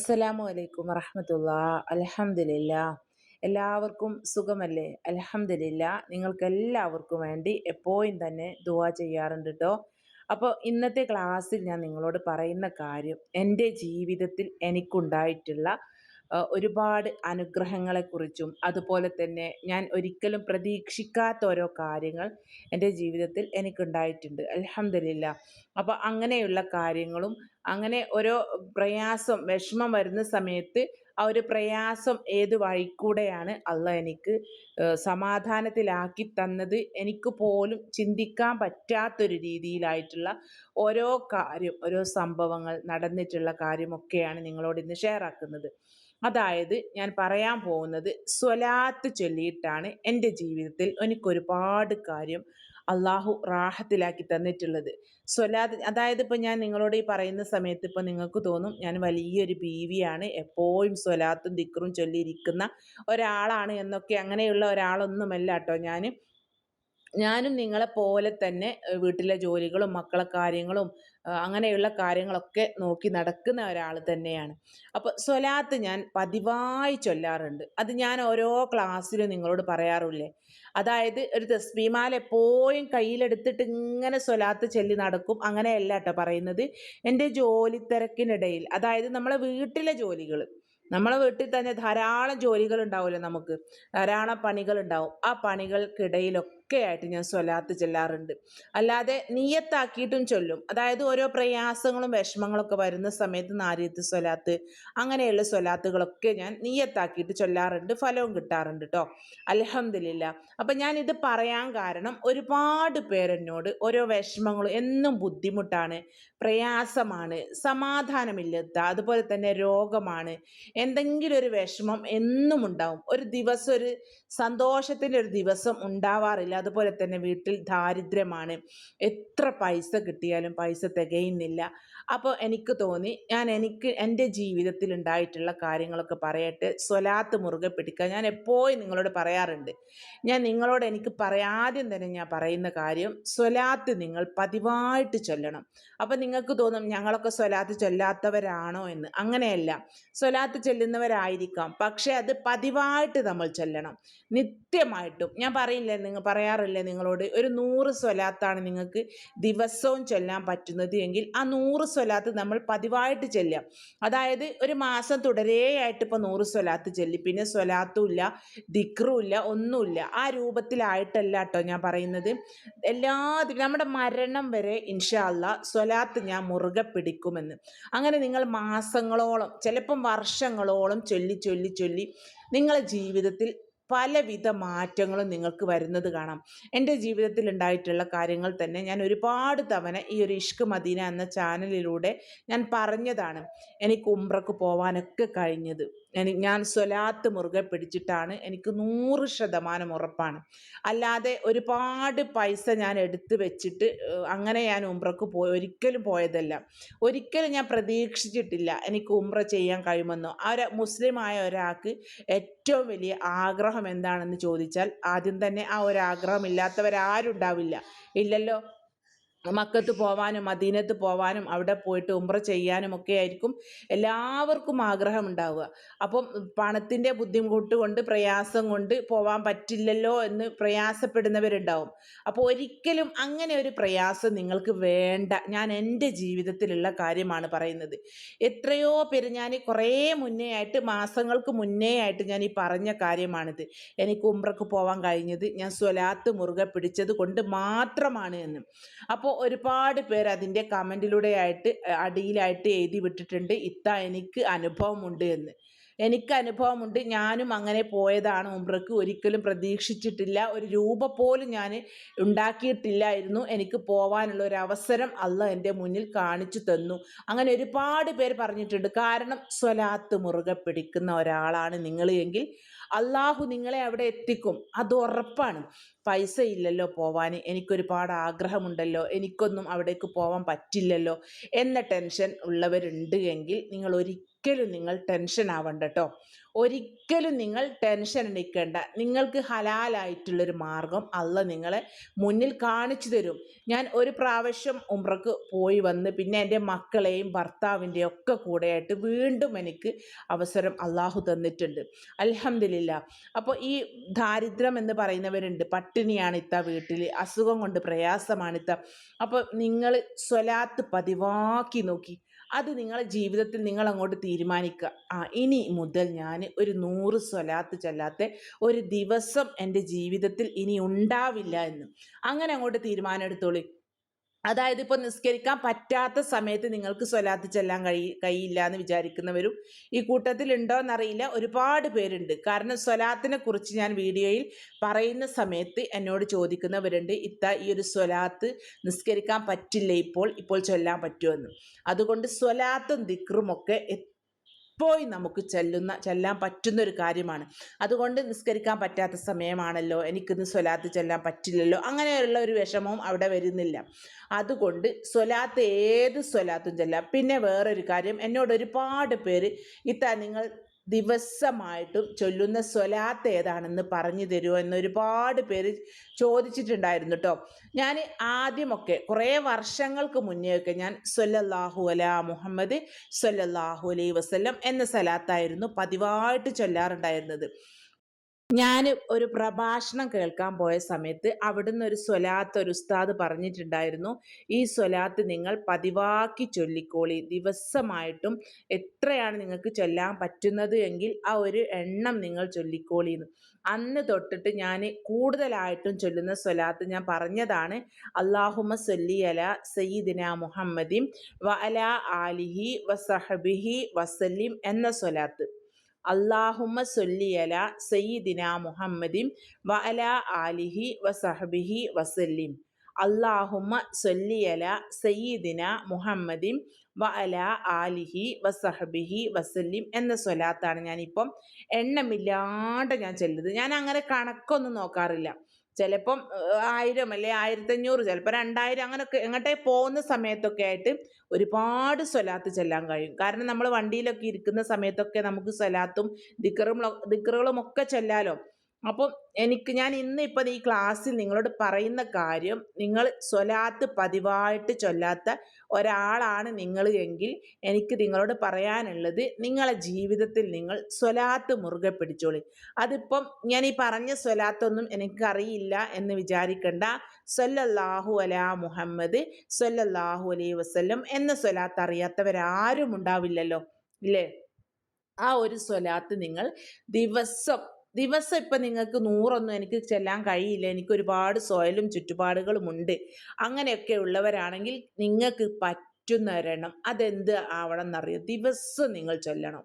അസ്സലാമു അലൈക്കും വറഹമത്തുള്ള. അലഹമില്ല എല്ലാവർക്കും സുഖമല്ലേ? അലഹമില്ല നിങ്ങൾക്ക് എല്ലാവർക്കും വേണ്ടി എപ്പോഴും തന്നെ ദുവാ ചെയ്യാറുണ്ട് കേട്ടോ അപ്പോൾ ഇന്നത്തെ ക്ലാസ്സിൽ ഞാൻ നിങ്ങളോട് പറയുന്ന കാര്യം എന്റെ ജീവിതത്തിൽ എനിക്കുണ്ടായിട്ടുള്ള ഒരുപാട് അനുഗ്രഹങ്ങളെക്കുറിച്ചും അതുപോലെ തന്നെ ഞാൻ ഒരിക്കലും പ്രതീക്ഷിക്കാത്ത ഓരോ കാര്യങ്ങൾ എന്റെ ജീവിതത്തിൽ എനിക്കുണ്ടായിട്ടുണ്ട്. അലഹമില്ല അപ്പോൾ അങ്ങനെയുള്ള കാര്യങ്ങളും അങ്ങനെ ഓരോ പ്രയാസം വിഷമം വരുന്ന സമയത്ത് ആ ഒരു പ്രയാസം ഏത് വഴിക്കൂടെയാണ് അല്ല എനിക്ക് സമാധാനത്തിലാക്കി തന്നത്? എനിക്ക് പോലും ചിന്തിക്കാൻ പറ്റാത്തൊരു രീതിയിലായിട്ടുള്ള ഓരോ കാര്യം ഓരോ സംഭവങ്ങൾ നടന്നിട്ടുള്ള കാര്യമൊക്കെയാണ് നിങ്ങളോട് ഇന്ന് ഷെയർ ആക്കുന്നത്. അതായത് ഞാൻ പറയാൻ പോകുന്നത് സ്വലാത്ത് ചൊല്ലിയിട്ടാണ് എന്റെ ജീവിതത്തിൽ എനിക്കൊരുപാട് കാര്യം അള്ളാഹു റാഹത്തിലാക്കി തന്നിട്ടുള്ളത്. സ്വലാത്ത് അതായത് ഇപ്പോൾ ഞാൻ നിങ്ങളോട് ഈ പറയുന്ന സമയത്ത് ഇപ്പോൾ നിങ്ങൾക്ക് തോന്നും ഞാൻ വലിയൊരു ബീവിയാണ് എപ്പോഴും സ്വലാത്തും ദിക്റും ചൊല്ലിയിരിക്കുന്ന ഒരാളാണ് എന്നൊക്കെ അങ്ങനെയുള്ള ഒരാളൊന്നുമല്ല കേട്ടോ ഞാൻ ഞാനും നിങ്ങളെ പോലെ തന്നെ വീട്ടിലെ ജോലികളും മക്കളെ കാര്യങ്ങളും അങ്ങനെയുള്ള കാര്യങ്ങളൊക്കെ നോക്കി നടക്കുന്ന ഒരാൾ തന്നെയാണ്. അപ്പോൾ സ്വലാത്ത് ഞാൻ പതിവായി ചൊല്ലാറുണ്ട്. അത് ഞാൻ ഓരോ ക്ലാസ്സിലും നിങ്ങളോട് പറയാറില്ലേ അതായത് ഒരു തസ്ബീമാല എപ്പോഴും കയ്യിലെടുത്തിട്ട് ഇങ്ങനെ സ്വലാത്ത് ചൊല്ലി നടക്കും. അങ്ങനെയല്ല കേട്ടോ പറയുന്നത്. എന്റെ ജോലി തിരക്കിനിടയിൽ അതായത് നമ്മളെ വീട്ടിലെ ജോലികൾ നമ്മളെ വീട്ടിൽ തന്നെ ധാരാളം ജോലികൾ ഉണ്ടാവുമല്ലോ നമുക്ക്. ധാരാളം പണികൾ ഉണ്ടാവും. ആ പണികൾക്കിടയിലൊക്കെ ഒക്കെ ആയിട്ട് ഞാൻ സ്വലാത്ത് ചെല്ലാറുണ്ട്. അല്ലാതെ നീയത്താക്കിയിട്ടും ചൊല്ലും. അതായത് ഓരോ പ്രയാസങ്ങളും വിഷമങ്ങളൊക്കെ വരുന്ന സമയത്ത് നാരിയത്ത് സ്വലാത്ത് അങ്ങനെയുള്ള സ്വലാത്തുകളൊക്കെ ഞാൻ നീയത്താക്കിയിട്ട് ചൊല്ലാറുണ്ട് ഫലവും കിട്ടാറുണ്ട് കേട്ടോ അലഹമില്ല അപ്പം ഞാൻ ഇത് പറയാൻ കാരണം ഒരുപാട് പേരെന്നോട് ഓരോ വിഷമങ്ങളും എന്നും ബുദ്ധിമുട്ടാണ് പ്രയാസമാണ് സമാധാനമില്ലാത്ത അതുപോലെ തന്നെ രോഗമാണ് എന്തെങ്കിലും ഒരു വിഷമം എന്നും ഉണ്ടാവും. ഒരു ദിവസം ഒരു സന്തോഷത്തിന്റെ ഒരു ദിവസം ഉണ്ടാവാറില്ല. അതുപോലെ തന്നെ വീട്ടിൽ ദാരിദ്ര്യമാണ്. എത്ര പൈസ കിട്ടിയാലും പൈസ തികയുന്നില്ല. അപ്പോൾ എനിക്ക് തോന്നി ഞാൻ എനിക്ക് എന്റെ ജീവിതത്തിൽ ഉണ്ടായിട്ടുള്ള കാര്യങ്ങളൊക്കെ പറയട്ടെ. സ്വലാത്ത് മുറുകെ പിടിക്കുക. ഞാൻ എപ്പോഴും നിങ്ങളോട് പറയാറുണ്ട്. ഞാൻ നിങ്ങളോട് എനിക്ക് പറയാദ്യം തന്നെ ഞാൻ പറയുന്ന കാര്യം സ്വലാത്ത് നിങ്ങൾ പതിവായിട്ട് ചൊല്ലണം. അപ്പം നിങ്ങൾക്ക് തോന്നും ഞങ്ങളൊക്കെ സ്വലാത്ത് ചൊല്ലാത്തവരാണോ എന്ന്. അങ്ങനെയല്ല. സ്വലാത്ത് ചെല്ലുന്നവരായിരിക്കാം. പക്ഷേ അത് പതിവായിട്ട് നമ്മൾ ചൊല്ലണം. നിത്യമായിട്ടും. ഞാൻ പറയില്ല നിങ്ങൾ പറയാ പറയാറില്ലേ നിങ്ങളോട്? ഒരു നൂറ് സ്വലാത്താണ് നിങ്ങൾക്ക് ദിവസവും ചൊല്ലാൻ പറ്റുന്നത് എങ്കിൽ ആ നൂറ് സ്വലാത്ത് നമ്മൾ പതിവായിട്ട് ചെല്ലാം അതായത് ഒരു മാസം തുടരെയായിട്ട് ഇപ്പോൾ നൂറ് സ്വലാത്ത് ചെല്ലി. പിന്നെ സ്വലാത്തും ഇല്ല ദിക്റും ഇല്ല ഒന്നുമില്ല ആ രൂപത്തിലായിട്ടല്ല കേട്ടോ ഞാൻ പറയുന്നത്. എല്ലാ നമ്മുടെ മരണം വരെ ഇൻഷാല്ല സ്വലാത്ത് ഞാൻ മുറുകെ പിടിക്കുമെന്ന്. അങ്ങനെ നിങ്ങൾ മാസങ്ങളോളം ചിലപ്പം വർഷങ്ങളോളം ചൊല്ലി ചൊല്ലി ചൊല്ലി നിങ്ങളെ ജീവിതത്തിൽ പലവിധ മാറ്റങ്ങളും നിങ്ങൾക്ക് വരുന്നത് കാണാം. എന്റെ ജീവിതത്തിൽ ഉണ്ടായിട്ടുള്ള കാര്യങ്ങൾ തന്നെ ഞാൻ ഒരുപാട് തവണ ഈ ഒരു ഇഷ്ക് മദീന എന്ന ചാനലിലൂടെ ഞാൻ പറഞ്ഞതാണ്. എനിക്ക് ഉംറക്ക് പോകാനൊക്കെ കഴിഞ്ഞത്. ഞാൻ സ്വലാത്ത് മുറുകെ പിടിച്ചിട്ടാണ് എനിക്ക് നൂറ് ശതമാനം ഉറപ്പാണ്. അല്ലാതെ ഒരുപാട് പൈസ ഞാൻ എടുത്തു വെച്ചിട്ട് അങ്ങനെ ഞാൻ ഉംറക്ക് പോയി ഒരിക്കലും പോയതല്ല. ഒരിക്കലും ഞാൻ പ്രതീക്ഷിച്ചിട്ടില്ല എനിക്ക് ഉംറ ചെയ്യാൻ കഴിയുമെന്നോ. ആ ഒരു മുസ്ലിമായ ഒരാൾക്ക് ഏറ്റവും വലിയ ആഗ്രഹം എന്താണെന്ന് ചോദിച്ചാൽ ആദ്യം തന്നെ ആ ഒരു ആഗ്രഹം ഇല്ലാത്തവരാരും ഉണ്ടാവില്ല. ഇല്ലല്ലോ? മക്കത്ത് പോവാനും മദീനത്ത് പോവാനും അവിടെ പോയിട്ട് ഉംറ ചെയ്യാനും ഒക്കെ ആയിരിക്കും എല്ലാവർക്കും ആഗ്രഹം ഉണ്ടാവുക അപ്പം പണത്തിന്റെ ബുദ്ധിമുട്ട് കൊണ്ട് പ്രയാസം കൊണ്ട് പോവാൻ പറ്റില്ലല്ലോ എന്ന് പ്രയാസപ്പെടുന്നവരുണ്ടാവും. അപ്പോൾ ഒരിക്കലും അങ്ങനെ ഒരു പ്രയാസം നിങ്ങൾക്ക് വേണ്ട. ഞാൻ എന്റെ ജീവിതത്തിലുള്ള കാര്യമാണ് പറയുന്നത്. എത്രയോ പേര് ഞാൻ കുറേ മുന്നേ ആയിട്ട് മാസങ്ങൾക്ക് മുന്നേ ആയിട്ട് ഞാൻ ഈ പറഞ്ഞ കാര്യമാണിത്. എനിക്ക് ഉംറക്ക് പോവാൻ കഴിഞ്ഞത് ഞാൻ സ്വലാത്ത് മുറുകെ പിടിച്ചത് കൊണ്ട് മാത്രമാണ് എന്ന്. അപ്പോൾ അപ്പോൾ ഒരുപാട് പേർ അതിന്റെ കമന്റിലൂടെ ആയിട്ട് അടിയിലായിട്ട് എഴുതി വിട്ടിട്ടുണ്ട്. ഇത്ത എനിക്ക് അനുഭവമുണ്ട് എന്ന്. എനിക്ക് അനുഭവമുണ്ട്. ഞാനും അങ്ങനെ പോയതാണ്. ഉംറക്ക് ഒരിക്കലും പ്രതീക്ഷിച്ചിട്ടില്ല. ഒരു രൂപ പോലും ഞാൻ ഉണ്ടാക്കിയിട്ടില്ലായിരുന്നു. എനിക്ക് പോകാനുള്ള ഒരു അവസരം അല്ല എന്റെ മുന്നിൽ കാണിച്ചു തന്നു. അങ്ങനെ ഒരുപാട് പേര് പറഞ്ഞിട്ടുണ്ട്. കാരണം സ്വലാത്ത് മുറുകെ പിടിക്കുന്ന ഒരാളാണ് നിങ്ങൾ എങ്കിൽ അള്ളാഹു നിങ്ങളെ അവിടെ എത്തിക്കും. അത് ഉറപ്പാണ്. പൈസ ഇല്ലല്ലോ പോവാൻ. എനിക്കൊരുപാട് ആഗ്രഹമുണ്ടല്ലോ. എനിക്കൊന്നും അവിടേക്ക് പോവാൻ പറ്റില്ലല്ലോ. എന്ന ടെൻഷൻ ഉള്ളവരുണ്ട് എങ്കിൽ നിങ്ങൾ ഒരിക്കലും നിങ്ങൾ ടെൻഷൻ ആവണ്ട കേട്ടോ ഒരിക്കലും നിങ്ങൾ ടെൻഷൻ അടിക്കേണ്ട. നിങ്ങൾക്ക് ഹലാലായിട്ടുള്ളൊരു മാർഗം അല്ല നിങ്ങളെ മുന്നിൽ കാണിച്ചു തരും. ഞാൻ ഒരു പ്രാവശ്യം ഉമ്രക്ക് പോയി വന്ന് പിന്നെ എന്റെ മക്കളെയും ഭർത്താവിന്റെയും ഒക്കെ കൂടെയായിട്ട് വീണ്ടും എനിക്ക് അവസരം അള്ളാഹു തന്നിട്ടുണ്ട്. അലഹമില്ല അപ്പോൾ ഈ ദാരിദ്ര്യം എന്ന് പറയുന്നവരുണ്ട്. പട്ടിണിയാണ് ഇത്ത വീട്ടിൽ അസുഖം കൊണ്ട് പ്രയാസമാണിത്ത അപ്പോൾ നിങ്ങൾ സ്വലാത്ത് പതിവാക്കി നോക്കി. അത് നിങ്ങളുടെ ജീവിതത്തിൽ നിങ്ങൾ അങ്ങോട്ട് തീരുമാനിക്കുക ആ ഇനി മുതൽ ഞാൻ ഒരു നൂറ് സ്വലാത്ത് ചെല്ലാത്ത ഒരു ദിവസം എന്റെ ജീവിതത്തിൽ ഇനി ഉണ്ടാവില്ല എന്ന്. അങ്ങനെ അങ്ങോട്ട് തീരുമാനം എടുത്തോളി. അതായത് ഇപ്പോൾ നിസ്കരിക്കാൻ പറ്റാത്ത സമയത്ത് നിങ്ങൾക്ക് സ്വലാത്ത് ചെല്ലാൻ കഴി കഴിയില്ല എന്ന് വിചാരിക്കുന്നവരും ഈ കൂട്ടത്തിൽ ഉണ്ടോ എന്നറിയില്ല ഒരുപാട് പേരുണ്ട്. കാരണം സ്വലാത്തിനെ കുറിച്ച് ഞാൻ വീഡിയോയിൽ പറയുന്ന സമയത്ത് എന്നോട് ചോദിക്കുന്നവരുണ്ട് ഇത്ത ഈ ഒരു സ്വലാത്ത് നിസ്കരിക്കാൻ പറ്റില്ല ഇപ്പോൾ? ഇപ്പോൾ ചൊല്ലാൻ പറ്റുമെന്ന് അതുകൊണ്ട് സ്വലാത്തും ദിക്റും എപ്പോഴും നമുക്ക് ചെല്ലുന്ന ചെല്ലാൻ പറ്റുന്ന ഒരു കാര്യമാണ്. അതുകൊണ്ട് നിസ്കരിക്കാൻ പറ്റാത്ത സമയമാണല്ലോ. എനിക്കിന്ന് സ്വലാത്ത് ചെല്ലാൻ പറ്റില്ലല്ലോ. അങ്ങനെയുള്ള ഒരു വിഷമവും അവിടെ വരുന്നില്ല. അതുകൊണ്ട് സ്വലാത്ത് ഏത് സ്വലാത്തും ചെല്ലാം. പിന്നെ വേറൊരു കാര്യം. എന്നോട് ഒരുപാട് പേര് ഇത്ത നിങ്ങൾ ദിവസമായിട്ടും ചൊല്ലുന്ന സ്വലാത്ത് ഏതാണെന്ന് പറഞ്ഞു തരുമോ എന്ന് ഒരുപാട് പേര് ചോദിച്ചിട്ടുണ്ടായിരുന്നു കേട്ടോ ഞാൻ ആദ്യമൊക്കെ കുറേ വർഷങ്ങൾക്ക് മുന്നേയൊക്കെ ഞാൻ സൊല്ലാഹു അല മുഹമ്മദ് സൊല്ലാഹു അലൈ വസല്ലം എന്ന സ്വലാത്തായിരുന്നു പതിവായിട്ട് ചൊല്ലാറുണ്ടായിരുന്നത്. ഞാൻ ഒരു പ്രഭാഷണം കേൾക്കാൻ പോയ സമയത്ത് അവിടുന്ന് ഒരു സ്വലാത്ത് ഒരു ഉസ്താദ് പറഞ്ഞിട്ടുണ്ടായിരുന്നു ഈ സ്വലാത്ത് നിങ്ങൾ പതിവാക്കി ചൊല്ലിക്കോളി. ദിവസമായിട്ടും എത്രയാണ് നിങ്ങൾക്ക് ചൊല്ലാൻ പറ്റുന്നത് എങ്കിൽ ആ ഒരു എണ്ണം നിങ്ങൾ ചൊല്ലിക്കോളി എന്ന് അന്ന് തൊട്ടിട്ട് ഞാൻ കൂടുതലായിട്ടും ചൊല്ലുന്ന സ്വലാത്ത് ഞാൻ പറഞ്ഞതാണ് അള്ളാഹുമ സല്ലി അല സയ്യിദിന മുഹമ്മദിം വ അല ആലിഹി വസഹബിഹി വസല്ലിം എന്ന സ്വലാത്ത്. അള്ളാഹുമ്മ സൊല്ലിയല സയ്യിദിന മുഹമ്മദിം വ അല ആലിഹി വസഹബിഹി വസല്ലിം. അള്ളാഹുമ്മ സൊല്ലിയല സയ്യിദിന മുഹമ്മദിം വ അല ആലിഹി വസഹബിഹി വസല്ലിം എന്ന സ്വലാത്താണ് ഞാനിപ്പം എണ്ണമില്ലാണ്ട് ഞാൻ ചെല്ലുന്നത്. ഞാൻ അങ്ങനെ കണക്കൊന്നും നോക്കാറില്ല. ചിലപ്പം ആയിരം അല്ലെ ആയിരത്തഞ്ഞൂറ് ചിലപ്പോൾ രണ്ടായിരം അങ്ങനെയൊക്കെ എങ്ങോട്ടേ പോകുന്ന സമയത്തൊക്കെ ആയിട്ട് ഒരുപാട് സ്വലാത്ത് ചെല്ലാൻ കഴിയും. കാരണം നമ്മൾ വണ്ടിയിലൊക്കെ ഇരിക്കുന്ന സമയത്തൊക്കെ നമുക്ക് സ്വലാത്തും ദിക്കറും ദിക്കറുകളും ഒക്കെ ചെല്ലാലോ. അപ്പം എനിക്ക് ഞാൻ ഇന്ന് ഇപ്പം ഈ ക്ലാസ്സിൽ നിങ്ങളോട് പറയുന്ന കാര്യം നിങ്ങൾ സ്വലാത്ത് പതിവായിട്ട് ചൊല്ലാത്ത ഒരാളാണ് നിങ്ങൾ എങ്കിൽ എനിക്ക് നിങ്ങളോട് പറയാനുള്ളത് നിങ്ങളെ ജീവിതത്തിൽ നിങ്ങൾ സ്വലാത്ത് മുറുകെ പിടിച്ചോളി. അതിപ്പം ഞാൻ ഈ പറഞ്ഞ സ്വലാത്തൊന്നും എനിക്കറിയില്ല എന്ന് വിചാരിക്കണ്ട. സൊല്ലാഹു അലാ മുഹമ്മദ് സൊല്ലാഹു അലൈ വസ്ല്ലം എന്ന സ്വലാത്ത് അറിയാത്തവരാരും ഉണ്ടാവില്ലല്ലോ ഇല്ലേ? ആ ഒരു സ്വലാത്ത് നിങ്ങൾ ദിവസം ദിവസം ഇപ്പം നിങ്ങൾക്ക് നൂറൊന്നും എനിക്ക് ചെല്ലാൻ കഴിയില്ല. എനിക്ക് ഒരുപാട് സോയലും ചുറ്റുപാടുകളും ഉണ്ട്. അങ്ങനെയൊക്കെ ഉള്ളവരാണെങ്കിൽ നിങ്ങൾക്ക് പറ്റുന്ന അതെന്ത് ആവണം എന്നറിയോ ദിവസം നിങ്ങൾ ചൊല്ലണം.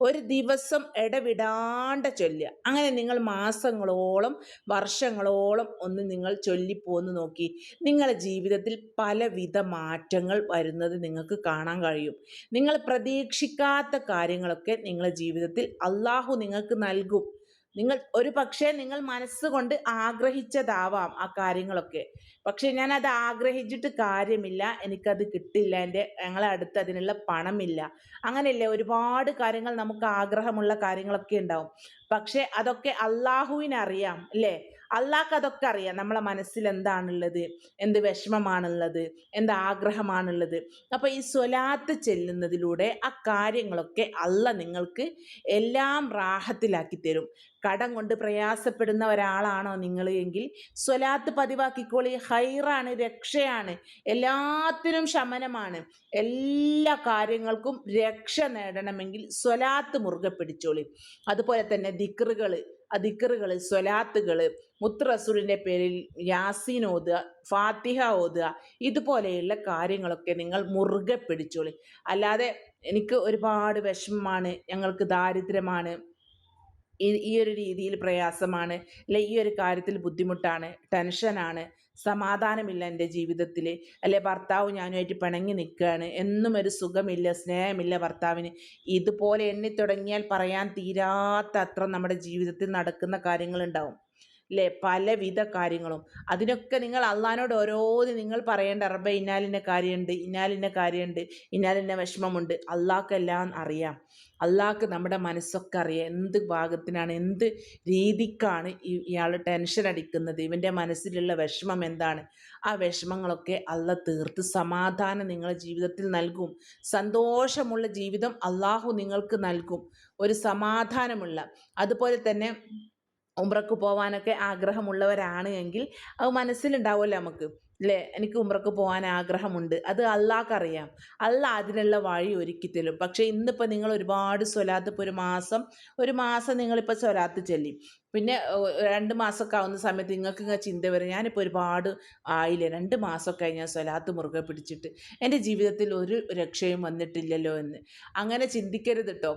ഒരു ദിവസം ഇടവിടാണ്ട ചൊല്ലുക. അങ്ങനെ നിങ്ങൾ മാസങ്ങളോളം വർഷങ്ങളോളം ഒന്ന് നിങ്ങൾ ചൊല്ലിപ്പോന്ന് നോക്കി. നിങ്ങളുടെ ജീവിതത്തിൽ പലവിധ മാറ്റങ്ങൾ വരുന്നത് നിങ്ങൾക്ക് കാണാൻ കഴിയും. നിങ്ങൾ പ്രതീക്ഷിക്കാത്ത കാര്യങ്ങളൊക്കെ നിങ്ങളുടെ ജീവിതത്തിൽ അള്ളാഹു നിങ്ങൾക്ക് നൽകും. നിങ്ങൾ ഒരു പക്ഷേ നിങ്ങൾ മനസ്സുകൊണ്ട് ആഗ്രഹിച്ചതാവാം ആ കാര്യങ്ങളൊക്കെ. പക്ഷെ ഞാൻ അത് ആഗ്രഹിച്ചിട്ട് കാര്യമില്ല. എനിക്കത് കിട്ടില്ല. എന്റെ ഞങ്ങളെ അടുത്ത് അതിനുള്ള പണമില്ല. അങ്ങനെയല്ലേ? ഒരുപാട് കാര്യങ്ങൾ നമുക്ക് ആഗ്രഹമുള്ള കാര്യങ്ങളൊക്കെ ഉണ്ടാവും. പക്ഷെ അതൊക്കെ അള്ളാഹുവിനറിയാം അല്ലേ? അള്ളാഹ്ക്ക് അതൊക്കെ അറിയാം. നമ്മളെ മനസ്സിൽ എന്താണുള്ളത്? എന്ത് വിഷമമാണുള്ളത്? എന്ത് ആഗ്രഹമാണുള്ളത്? അപ്പോൾ ഈ സ്വലാത്ത് ചെല്ലുന്നതിലൂടെ ആ കാര്യങ്ങളൊക്കെ അല്ല നിങ്ങൾക്ക് എല്ലാം റാഹത്തിലാക്കി തരും. കടം കൊണ്ട് പ്രയാസപ്പെടുന്ന ഒരാളാണോ നിങ്ങൾ എങ്കിൽ സ്വലാത്ത് പതിവാക്കിക്കോളി. ഹൈറാണ് രക്ഷയാണ്. എല്ലാത്തിനും ശമനമാണ്. എല്ലാ കാര്യങ്ങൾക്കും രക്ഷ നേടണമെങ്കിൽ സ്വലാത്ത് മുറുകെ പിടിച്ചോളി. അതുപോലെ തന്നെ ദിക്റുകൾ ദിക്കറുകൾ സ്വലാത്തുകൾ മുത്തറസൂലിന്റെ പേരിൽ യാസീൻ ഓതുക ഫാത്തിഹ ഓതുക ഇതുപോലെയുള്ള കാര്യങ്ങളൊക്കെ നിങ്ങൾ മുറുകെ പിടിച്ചോളി. അല്ലാതെ എനിക്ക് ഒരുപാട് വിഷമമാണ് ഞങ്ങൾക്ക് ദാരിദ്ര്യമാണ് ഈ ഒരു രീതിയിൽ പ്രയാസമാണ് അല്ലെ ഈ ഒരു കാര്യത്തിൽ ബുദ്ധിമുട്ടാണ് ടെൻഷനാണ് സമാധാനമില്ല എന്റെ ജീവിതത്തിൽ അല്ലെ? ഭർത്താവ് ഞാനുമായിട്ട് പിണങ്ങി നിൽക്കുകയാണ് എന്നും ഒരു സുഖമില്ല സ്നേഹമില്ല ഭർത്താവിന്. ഇതുപോലെ എണ്ണി തുടങ്ങിയാൽ പറയാൻ തീരാത്ത അത്ര നമ്മുടെ ജീവിതത്തിൽ നടക്കുന്ന കാര്യങ്ങളുണ്ടാവും. അല്ലേ? പലവിധ കാര്യങ്ങളും. അതിനൊക്കെ നിങ്ങൾ അള്ളഹാനോട് ഓരോന്ന് നിങ്ങൾ പറയേണ്ട റബ്ബ ഇന്നാലിന്റെ കാര്യമുണ്ട് ഇന്നാലിന്റെ കാര്യമുണ്ട് ഇന്നാലിന്റെ വിഷമമുണ്ട്. അള്ളാഹ്ക്കെല്ലാം അറിയാം. അള്ളാഹ്ക്ക് നമ്മുടെ മനസ്സൊക്കെ അറിയാം. എന്ത് ഭാഗത്തിനാണ് എന്ത് രീതിക്കാണ് ഇയാൾ ടെൻഷൻ അടിക്കുന്നത്? ഇവന്റെ മനസ്സിലുള്ള വിഷമം എന്താണ്? ആ വിഷമങ്ങളൊക്കെ അല്ല തീർത്ത് സമാധാനം നിങ്ങളുടെ ജീവിതത്തിൽ നൽകും. സന്തോഷമുള്ള ജീവിതം അള്ളാഹു നിങ്ങൾക്ക് നൽകും. ഒരു സമാധാനമുള്ള അതുപോലെ തന്നെ ഉംറക്ക് പോകാനൊക്കെ ആഗ്രഹമുള്ളവരാണ് എങ്കിൽ അത് മനസ്സിലുണ്ടാവുമല്ലോ നമുക്ക്. അല്ലേ എനിക്ക് ഉമ്രക്ക് പോകാൻ ആഗ്രഹമുണ്ട്. അത് അള്ളാഹ്ക്കറിയാം അല്ല അതിനുള്ള വഴി ഒരുക്കി തരും. പക്ഷേ ഇന്നിപ്പോൾ നിങ്ങൾ ഒരുപാട് സ്വലാത്ത് ഇപ്പോൾ ഒരു മാസം ഒരു മാസം നിങ്ങളിപ്പോൾ സ്വലാത്ത് ചൊല്ലി. പിന്നെ രണ്ട് മാസമൊക്കെ ആവുന്ന സമയത്ത് നിങ്ങൾക്ക് ഇങ്ങനെ ചിന്ത വരും. ഞാനിപ്പോൾ ഒരുപാട് ആയില്ലേ? രണ്ട് മാസമൊക്കെ ഞാൻ സ്വലാത്ത് മുറുകെ പിടിച്ചിട്ട്. എന്റെ ജീവിതത്തിൽ ഒരു രക്ഷയും വന്നിട്ടില്ലല്ലോ എന്ന്. അങ്ങനെ ചിന്തിക്കരുത് കേട്ടോ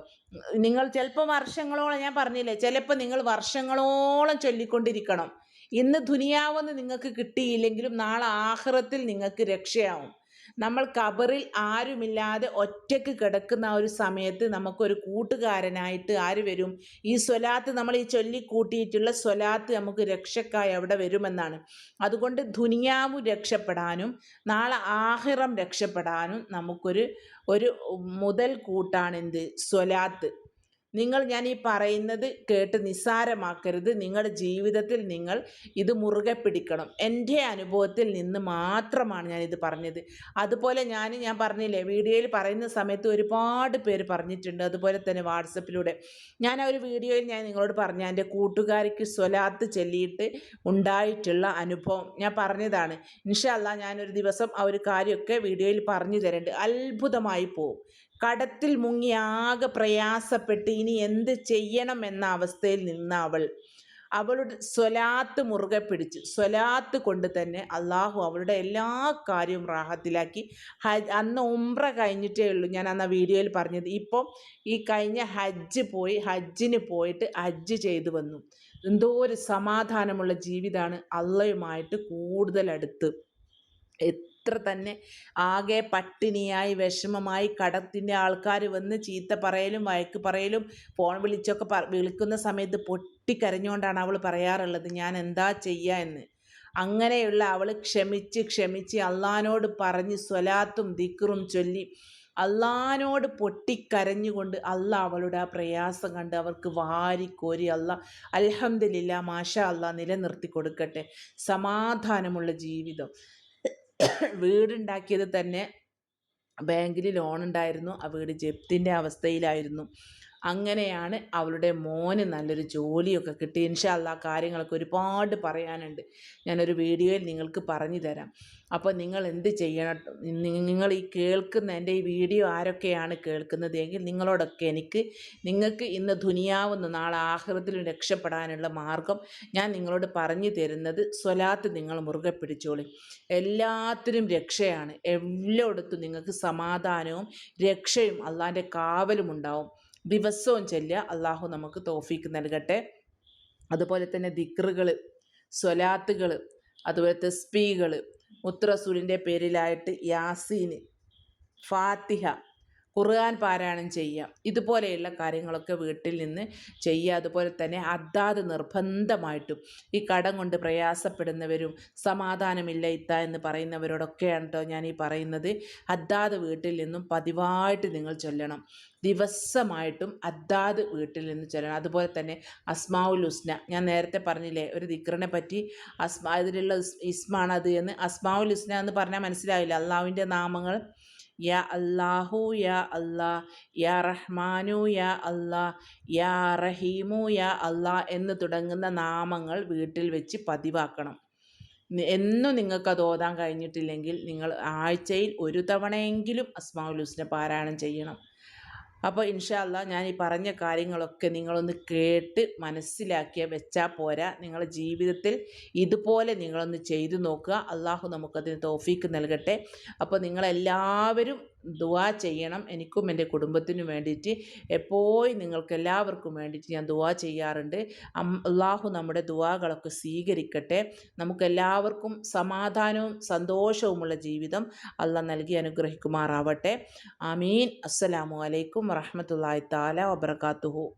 നിങ്ങൾ ചിലപ്പോൾ വർഷങ്ങളോളം ഞാൻ പറഞ്ഞില്ലേ? ചിലപ്പോൾ നിങ്ങൾ വർഷങ്ങളോളം ചൊല്ലിക്കൊണ്ടിരിക്കണം. ഇന്ന് ദുനിയാവെന്ന് നിങ്ങൾക്ക് കിട്ടിയില്ലെങ്കിലും നാളെ ആഹ്റത്തിൽ നിങ്ങൾക്ക് രക്ഷയാവും. നമ്മൾ കബറിൽ ആരുമില്ലാതെ ഒറ്റയ്ക്ക് കിടക്കുന്ന ആ ഒരു സമയത്ത് നമുക്കൊരു കൂട്ടുകാരനായിട്ട് ആര് വരും? ഈ സ്വലാത്ത് നമ്മൾ ഈ ചൊല്ലിക്കൂട്ടിയിട്ടുള്ള സ്വലാത്ത് നമുക്ക് രക്ഷക്കായി അവിടെ വരുമെന്നാണ്. അതുകൊണ്ട് ദുനിയാവും രക്ഷപ്പെടാനും നാളെ ആഹിറം രക്ഷപ്പെടാനും നമുക്കൊരു ഒരു മുതൽ കൂട്ടാണ് എന്ത്? സ്വലാത്ത്. നിങ്ങൾ ഞാൻ ഈ പറയുന്നത് കേട്ട് നിസ്സാരമാക്കരുത്. നിങ്ങളുടെ ജീവിതത്തിൽ നിങ്ങൾ ഇത് മുറുകെ പിടിക്കണം. എന്റെ അനുഭവത്തിൽ നിന്ന് മാത്രമാണ് ഞാനിത് പറഞ്ഞത്. അതുപോലെ ഞാൻ ഞാൻ പറഞ്ഞില്ലേ വീഡിയോയിൽ പറയുന്ന സമയത്ത് ഒരുപാട് പേര് പറഞ്ഞിട്ടുണ്ട്. അതുപോലെ തന്നെ വാട്സപ്പിലൂടെ. ഞാൻ ആ ഒരു വീഡിയോയിൽ ഞാൻ നിങ്ങളോട് പറഞ്ഞ. എന്റെ കൂട്ടുകാരിക്ക് സ്വലാത്ത് ചെല്ലിയിട്ട് ഉണ്ടായിട്ടുള്ള അനുഭവം ഞാൻ പറഞ്ഞതാണ്. ഇൻഷല്ല ഞാനൊരു ദിവസം ആ ഒരു കാര്യമൊക്കെ വീഡിയോയിൽ പറഞ്ഞു തരേണ്ടത് അത്ഭുതമായി പോവും. കടത്തിൽ മുങ്ങി ആകെ പ്രയാസപ്പെട്ട് ഇനി എന്ത് ചെയ്യണം എന്ന അവസ്ഥയിൽ നിന്ന അവൾ അവളുടെ സ്വലാത്ത് മുറുകെ പിടിച്ച്. സ്വലാത്ത് കൊണ്ട് തന്നെ അള്ളാഹു അവളുടെ എല്ലാ കാര്യവും റാഹത്തിലാക്കി. ഹജ് അന്ന് ഉംറ കഴിഞ്ഞിട്ടേ ഉള്ളൂ. ഞാൻ അന്ന് വീഡിയോയിൽ പറഞ്ഞത്. ഇപ്പം ഈ കഴിഞ്ഞ ഹജ്ജ് പോയി ഹജ്ജിന് പോയിട്ട് ഹജ്ജ് ചെയ്തു വന്നു. എന്തോ ഒരു സമാധാനമുള്ള ജീവിതമാണ് അള്ളയുമായിട്ട് കൂടുതൽ അടുത്ത് എത്ര തന്നെ ആകെ പട്ടിണിയായി വിഷമമായി കടത്തിന്റെ ആൾക്കാർ വന്ന് ചീത്ത പറയലും വഴക്ക് പറയലും ഫോൺ വിളിച്ചൊക്കെ വിളിക്കുന്ന സമയത്ത് പൊട്ടിക്കരഞ്ഞുകൊണ്ടാണ് അവൾ പറയാറുള്ളത് ഞാൻ എന്താ ചെയ്യുക എന്ന്. അങ്ങനെയുള്ള അവൾ ക്ഷമിച്ച് ക്ഷമിച്ച് അള്ളഹാനോട് പറഞ്ഞ് സ്വലാത്തും ദിക്റും ചൊല്ലി അള്ളഹാനോട് പൊട്ടിക്കരഞ്ഞുകൊണ്ട് അല്ല അവളുടെ ആ പ്രയാസം കണ്ട് അവർക്ക് വാരിക്കോരി അല്ല അലഹമില്ല മാഷ അല്ല നിലനിർത്തി കൊടുക്കട്ടെ. സമാധാനമുള്ള ജീവിതം. വീടുണ്ടാക്കിയത് തന്നെ ബാങ്കിൽ ലോൺ ഉണ്ടായിരുന്നു. ആ വീട് ജപ്തിന്റെ അവസ്ഥയിലായിരുന്നു. അങ്ങനെയാണ് അവളുടെ മോന് നല്ലൊരു ജോലിയൊക്കെ കിട്ടി. ഇൻഷാല്ല കാര്യങ്ങളൊക്കെ ഒരുപാട് പറയാനുണ്ട്. ഞാനൊരു വീഡിയോയിൽ നിങ്ങൾക്ക് പറഞ്ഞു തരാം. അപ്പോൾ നിങ്ങൾ എന്ത് ചെയ്യണം? നിങ്ങൾ ഈ കേൾക്കുന്ന എന്റെ ഈ വീഡിയോ ആരൊക്കെയാണ് കേൾക്കുന്നത്? എങ്കിൽ നിങ്ങളോടൊക്കെ എനിക്ക് നിങ്ങൾക്ക് ഇന്ന് ദുനിയാവുന്ന നാളെ ആഹൃതത്തിൽ രക്ഷപ്പെടാനുള്ള മാർഗം ഞാൻ നിങ്ങളോട് പറഞ്ഞു തരുന്നത് സ്വലാത്ത് നിങ്ങൾ മുറുകെ പിടിച്ചോളി. എല്ലാത്തിനും രക്ഷയാണ്. എല്ലായിടത്തും നിങ്ങൾക്ക് സമാധാനവും രക്ഷയും അള്ളാന്റെ കാവലും ഉണ്ടാവും. ദിവസവും ചെല്ലുക. അള്ളാഹു നമുക്ക് തോഫീക്ക് നൽകട്ടെ. അതുപോലെ തന്നെ ദിക്റുകൾ സ്വലാത്തുകൾ അതുപോലെ തെസ്പീകൾ മുത്തറസൂലിന്റെ പേരിലായിട്ട് യാസീൻ ഫാത്തിഹ ഖുർആൻ പാരായണം ചെയ്യാം ഇതുപോലെയുള്ള കാര്യങ്ങളൊക്കെ വീട്ടിൽ നിന്ന് ചെയ്യുക. അതുപോലെ തന്നെ അതാത് നിർബന്ധമായിട്ടും ഈ കടം കൊണ്ട് പ്രയാസപ്പെടുന്നവരും സമാധാനമില്ല ഇത്ത എന്ന് പറയുന്നവരോടൊക്കെയാണ് കേട്ടോ ഞാൻ ഈ പറയുന്നത്. അതാത് വീട്ടിൽ നിന്നും പതിവായിട്ട് നിങ്ങൾ ചൊല്ലണം. ദിവസമായിട്ടും അതാത് വീട്ടിൽ നിന്ന് ചൊല്ലണം. അതുപോലെ തന്നെ അസ്മാവുൽ ഉസ്ന ഞാൻ നേരത്തെ പറഞ്ഞില്ലേ ഒരു ദിക്റിനെ പറ്റി അസ്മാ ഇതിലുള്ള ഇസ്മാണത് എന്ന്. അസ്മാവുൽ ഉസ്ന എന്ന് പറഞ്ഞാൽ മനസ്സിലാവില്ല അള്ളാഹുവിന്റെ നാമങ്ങൾ യാ അല്ലാഹു യാ അല്ലാ യാ റഹ്മാനു യാ അല്ലാ യാ റഹീമു യാ അല്ലാ എന്ന് തുടങ്ങുന്ന നാമങ്ങൾ വീട്ടിൽ വെച്ച് പതിവാക്കണം. എന്നും നിങ്ങൾക്കത് ഓതാൻ കഴിഞ്ഞിട്ടില്ലെങ്കിൽ നിങ്ങൾ ആഴ്ചയിൽ ഒരു തവണയെങ്കിലും അസ്മാവുൽ ഹുസ്ന പാരായണം ചെയ്യണം. അപ്പോൾ ഇൻഷാല്ല ഞാൻ ഈ പറഞ്ഞ കാര്യങ്ങളൊക്കെ നിങ്ങളൊന്ന് കേട്ട് മനസ്സിലാക്കിയ വെച്ചാൽ പോരാ. നിങ്ങളുടെ ജീവിതത്തിൽ ഇതുപോലെ നിങ്ങളൊന്ന് ചെയ്തു നോക്കുക. അള്ളാഹു നമുക്കതിന് തോഫീക്ക് നൽകട്ടെ. അപ്പോൾ നിങ്ങളെല്ലാവരും ദുവാ ചെയ്യണം എനിക്കും എന്റെ കുടുംബത്തിനും വേണ്ടിയിട്ട് എപ്പോഴും നിങ്ങൾക്ക് എല്ലാവർക്കും വേണ്ടിയിട്ട് ഞാൻ ദുവാ ചെയ്യാറുണ്ട്. അള്ളാഹു നമ്മുടെ ദുവാകളൊക്കെ സ്വീകരിക്കട്ടെ. നമുക്കെല്ലാവർക്കും സമാധാനവും സന്തോഷവുമുള്ള ജീവിതം അള്ള നൽകി അനുഗ്രഹിക്കുമാറാവട്ടെ. ആമീൻ. അസ്സലാമു അലൈക്കും വറഹമത്തല്ലാ താല വബർക്കാത്തുഹു